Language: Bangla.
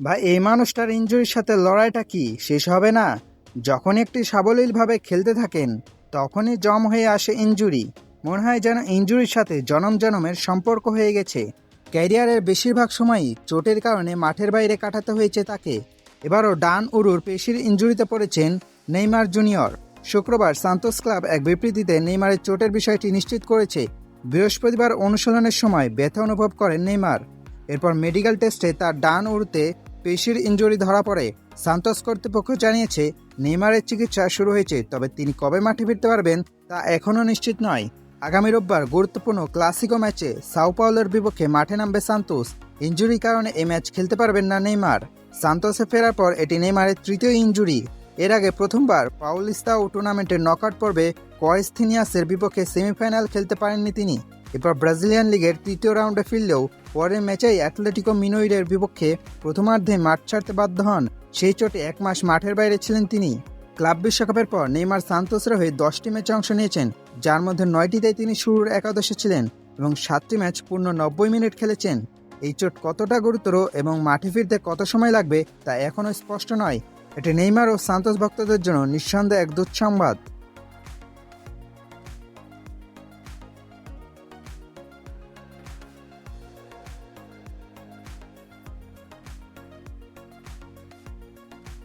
ভাই, এই মানুষটার ইঞ্জুরির সাথে লড়াইটা কি? শেষ হবে না? যখন একটি সাবলীলভাবে খেলতে থাকেন, তখনই জম হয়ে আসে ইঞ্জুরি মনে হয় যেন ইঞ্জুরির সাথে জনম জনমের সম্পর্ক হয়ে গেছে। ক্যারিয়ারের বেশিরভাগ সময়ই চোটের কারণে মাঠের বাইরে কাটাতে হয়েছে তাকে। এবারও ডান উরুর পেশির ইঞ্জুরিতে পড়েছেন নেইমার জুনিয়র। শুক্রবার সান্তোস ক্লাব এক বিবৃতিতে নেইমারের চোটের বিষয়টি নিশ্চিত করেছে। বৃহস্পতিবার অনুশীলনের সময় ব্যথা অনুভব করেন নেইমার। এরপর মেডিকেল টেস্টে তার ডান উরুতে পেশির ইঞ্জুরি ধরা পড়ে, সান্তোস কর্তৃপক্ষ জানিয়েছে, নেইমারের চিকিৎসা শুরু হয়েছে, তবে তিনি কবে মাঠে ফিরতে পারবেন তা এখনও নিশ্চিত নয়। আগামী রোববার গুরুত্বপূর্ণ ক্লাসিকো ম্যাচে সাউপাওলের বিপক্ষে মাঠে নামবে সান্তোস। ইঞ্জুরির কারণে এই ম্যাচ খেলতে পারবেন না নেইমার। সান্তোসে ফেরার পর এটি নেইমারের তৃতীয় ইঞ্জুরি এর আগে প্রথমবার পাউলিস্তাও টুর্নামেন্টের নকআউট পর্বে কয়েস্থিনিয়াসের বিপক্ষে সেমিফাইনাল খেলতে পারেননি তিনি। এরপর ব্রাজিলিয়ান লিগের তৃতীয় রাউন্ডে ফিরলেও পরের ম্যাচেই অ্যাটলেটিকো মিনোইরের বিপক্ষে প্রথমার্ধে মাঠ ছাড়তে বাধ্য হন। সেই চোটে এক মাস মাঠের বাইরে ছিলেন তিনি। ক্লাব বিশ্বকাপের পর নেইমার সান্তোসের হয়ে দশটি ম্যাচে অংশ নিয়েছেন, যার মধ্যে নয়টিতে তিনি শুরুর একাদশে ছিলেন এবং সাতটি ম্যাচ পূর্ণ নব্বই মিনিট খেলেছেন। এই চোট কতটা গুরুতর এবং মাঠে ফিরতে কত সময় লাগবে তা এখনও স্পষ্ট নয়। এটি নেইমার ও সান্তোস ভক্তদের জন্য নিঃসন্দেহে এক দুঃসংবাদ।